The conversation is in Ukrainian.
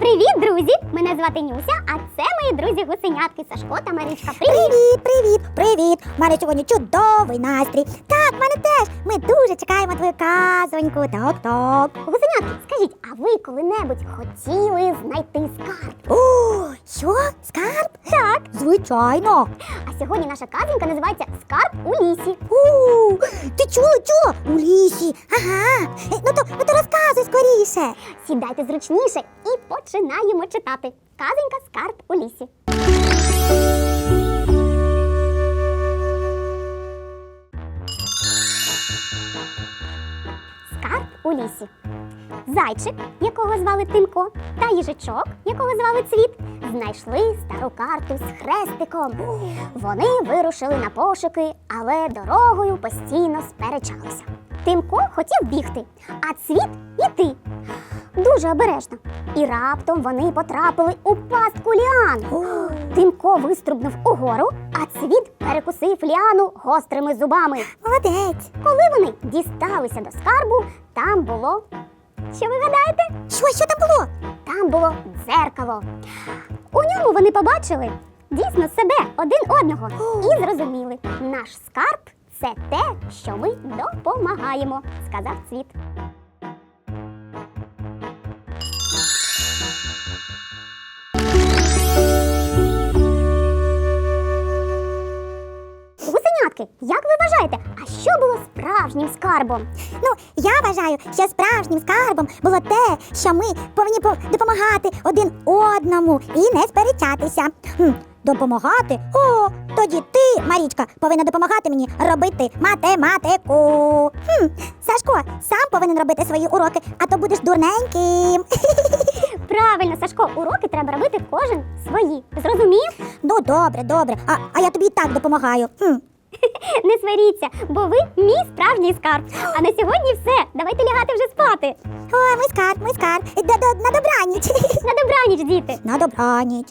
Привіт, друзі! Мене звати Нюся, а це мої друзі гусенятки Сашко та Марічка. Привіт! Привіт, привіт, привіт! У мене сьогодні чудовий настрій. Так, в мене теж. Ми дуже чекаємо твою казоньку. Так, так. Гусенятки, скажіть, а ви коли-небудь хотіли знайти скарб? О, що? Скарб? Так. Звичайно. А сьогодні наша казонька називається Скарб у лісі. У, ти чула, чула? У лісі. Ага. Е, Ну то, ну то розказуй скоріше. Сідайте зручніше і починаємо читати. Казонька Скарб у лісі. Лісі. Зайчик, якого звали Тимко, та їжачок, якого звали Цвіт, знайшли стару карту з хрестиком. Вони вирушили на пошуки, але дорогою постійно сперечалися. Тимко хотів бігти, а цвіт іти. Дуже обережно. І раптом вони потрапили у пастку ліан. Тимко виструбнув угору, а цвіт перекусив ліану гострими зубами. Молодець. Коли вони дісталися до скарбу, там було. Що ви гадаєте? Що, що там було? Там було дзеркало. У ньому вони побачили дійсно себе один одного і зрозуміли, наш скарб це те, що ми допомагаємо, сказав цвіт. Гусенятки, як ви вважаєте, а що було справжнім скарбом? Ну, я вважаю, що справжнім скарбом було те, що ми повинні допомагати один одному і не сперечатися. Хм, допомагати? О, тоді ти, Марічка, повинна допомагати мені робити математику. Хм, Сашко, сам повинен робити свої уроки, а то будеш дурненьким. Правильно, Сашко, уроки треба робити кожен свої. Зрозумів? Ну, добре, добре. А, а я тобі і так допомагаю. Хм. Не сваріться, бо ви мій справжній скарб. А на сьогодні все. Давайте лягати вже спати. Ой, мій скарб, мій скарб. До, на добраніч. На добраніч, діти. На добраніч.